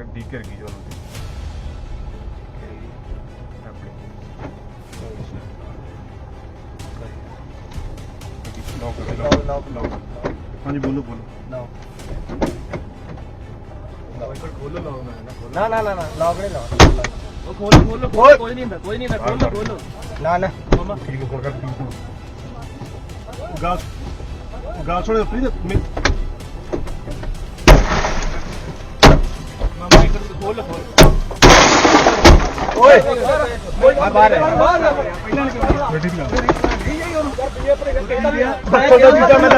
ਗੱਡੀ ਘਿਰ ਗਈ ਜਦੋਂ ਦੀ ਆਪਣੀ ਲੋਕ ਲੋਕ ਲੋਕ ਹਾਂਜੀ ਬੋਲੋ ਬੋਲੋ। ਖੋਲੋ ਲਾਓ ਨਾ ਨਾ ਨਾ ਨਾ ਲੌਕ ਨਹੀਂ ਲਾਓ ਉਹ ਖੋਲ ਖੋਲ ਖੋਲ ਕੋਈ ਨਹੀਂ ਹੁੰਦਾ ਕੋਈ ਨਹੀਂ ਹੁੰਦਾ ਖੋਲ ਖੋਲ। ਨਾ ਨਾ। ਮਮਾ ਠੀਕ ਹੋ ਕਰ ਠੀਕ ਹੋ ਗਾਲ ਗਾਲ ਛੋੜੇ ਪ੍ਰੀਤ ਮੈਂ ਮਮਾ ਇੱਧਰ ਖੋਲ ਖੋਲ। ਓਏ। ਆ ਬਾਹਰ ਹੈ ਗੱਡੀ ਦੀ ਗੱਲ ਬੱਚੋ ਦਾ ਮੈਂ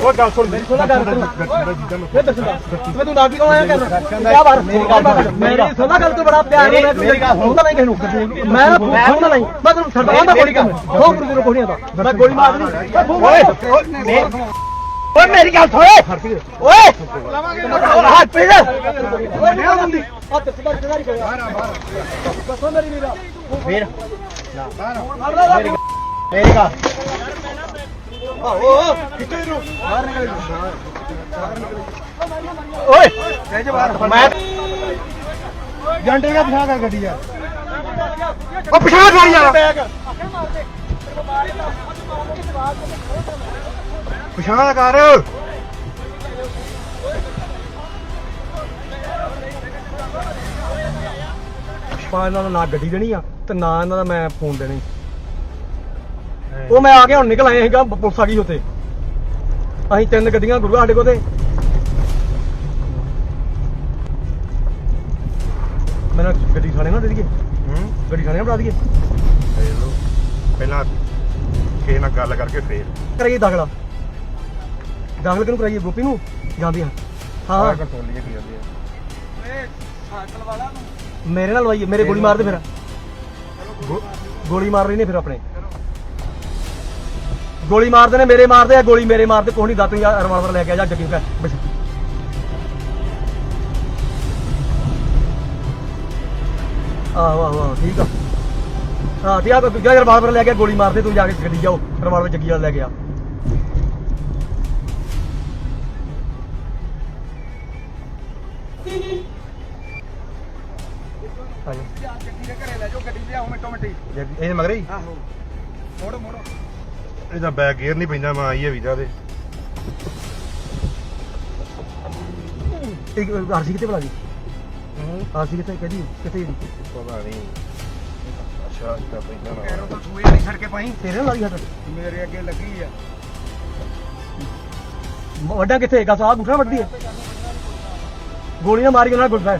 ਉਹ ਗੱਲ ਸੁਣ ਮੇਰੀ ਸੁਣਾ ਗੱਲ ਮੈਂ ਦੱਸਦਾ ਮੈਂ ਤੂੰ ਨਾਗੀ ਕੌਣ ਆਇਆ ਕਰ ਕਿਆ ਬਾਰ ਮੇਰੀ ਗੱਲ ਮੇਰੀ ਸੁਣਾ ਗੱਲ ਤੂੰ ਬੜਾ ਪਿਆਰ ਨਾਲ ਮੇਰੀ ਗੱਲ ਸੁਣਦਾ ਨਹੀਂ ਕਿਹਨੂੰ ਮੈਂ ਸੁਣਦਾ ਨਹੀਂ ਮੈਂ ਤੈਨੂੰ ਛੱਡਦਾ ਕੋਈ ਗੱਲ ਹੋ ਗੁਰੂ ਮੈਂ ਗੋਲੀ ਮਾਰ ਦੇਣੀ ਓਏ ਓਏ ਮੇਰੀ ਗੱਲ ਸੁਣ ਓਏ ਹੱਥ ਪੇ ਓਏ ਨਹੀਂ ਹੁੰਦੀ ਹੱਥ ਸਿੱਧਾ ਸਿੱਧਾ ਹੀ ਕਰਿਆ ਦੱਸੋ ਮੇਰੀ ਵੀਰਾ ਫੇਰ ਮੇਰੀ ਮੇਰੀ ਗੱਲ ਆਹੋ ਕਿੱਥੇ ਨੂੰ ਬਾਹਰ ਨਿਕਲ ਓਏ ਕਹਿ ਜੇ ਬਾਹਰ ਮੈਂ ਜੰਡੇ ਦਾ ਪਿਛਾ ਕਰ ਗੱਡੀ ਯਾਰ ਉਹ ਪਿਛਾ ਕਰ ਯਾਰ ਪਿਛਾ ਕਰ। ਪੁਸ਼ਪਾ ਇਹਨਾਂ ਨੂੰ ਗੱਡੀ ਦੇਣੀ ਆ ਤੇ ਨਾ ਇਹਨਾਂ ਦਾ ਮੈਂ ਫੋਨ ਦੇਣੀ ਉਹ ਮੈਂ ਆ ਕੇ ਹੁਣ ਨਿਕਲ ਆਏ ਸੀਗਾ ਪੁਲਿਸ ਆ ਗਈ ਉੱਤੇ ਅਸੀਂ ਤਿੰਨ ਗੱਡੀਆਂ ਗੁਰੂ ਸਾਡੇ ਕੋਲ ਤੇ। ਮੈਂ ਨਾ ਗੱਡੀ ਥਾਣੇ ਨਾ ਦੇ ਦਈਏ। ਹੂੰ? ਗੱਡੀ ਥਾਣੇ ਨਾ ਬਣਾ ਦਈਏ। ਪਹਿਲਾਂ ਕਿਸੇ ਨਾਲ ਗੱਲ ਕਰਕੇ ਫੇਰ। ਕਰਾਈਏ ਦਾਖਲਾ। ਦਾਖਲ ਕਿਹਨੂੰ ਕਰਾਈਏ? ਗੋਪੀ ਨੂੰ? ਜਾਂਦੇ ਹਾਂ ਹਾਂ ਹਾਂ। ਕੰਟਰੋਲੀਏ ਕੀ ਜਾਂਦੇ ਆ ਮੇਰੇ ਨਾਲ ਲਵਾਈਏ ਮੇਰੇ ਗੋਲੀ ਮਾਰਦੇ ਫਿਰ। ਗੋਲੀ ਮਾਰ ਰਹੀ ਨੇ ਫਿਰ ਆਪਣੇ। ਗੋਲੀ ਮਾਰਦੇ ਨੇ ਮੇਰੇ ਮਾਰਦੇ ਆ ਗੋਲੀ ਮੇਰੇ ਮਾਰਦੇ ਕੋਈ ਨਹੀਂ ਦਾਤੂ ਜਾਂ ਰਿਵਾਲਵਰ ਲੈ ਕੇ ਆ ਜਾ ਜੱਗੀ ਕਾ ਬਸ ਆਹੋ ਆਹੋ ਆਹੋ, ਠੀਕ ਆ। ਹਾਂ ਠੀਕ ਆ ਦੂਜਾ ਰਿਵਾਲਵਰ ਲੈ ਕੇ ਗੋਲੀ ਮਾਰਦੇ ਤੂੰ ਜਾ ਕੇ ਗੱਡੀ ਜਾਓ ਰਿਵਾਲਵਰ ਜੱਗੀ ਵਾਲਾ ਲੈ ਕੇ ਆ। ਆ ਜਾ ਜੱਗੀ- ਇਹ ਮਗਰ ਹੀ? ਇਹਦਾ ਬੈਕ ਗੇਅਰ ਨਹੀਂ ਪੈਂਦਾ ਮੈਂ ਆਈ ਹੈ ਵੀਜ਼ਾ ਦੇ ਇੱਕ ਆਰਸੀ ਕਿੱਥੇ ਬੁਲਾ ਦੀ ਆਰਸੀ ਕਿੱਥੇ ਕਹਦੀ ਕਿੱਥੇ ਦੀ ਪਤਾ ਨਹੀਂ। ਅੱਛਾ ਇਹਦਾ ਪੈਂਦਾ ਨਾ। ਤੇਰੇ ਨਾਲ ਲਾਦੀ ਹੱਥ? ਮੇਰੇ ਅੱਗੇ ਲੱਗੀ ਆ। ਵੱਡਾ ਕਿੱਥੇ? ਗਾ ਸਾਹ ਬੁੱਠਾ ਵੱਡੀ ਹੈ ਗੋਲੀਆਂ ਮਾਰੀਆਂ ਨਾਲ ਗੁੱਸਾ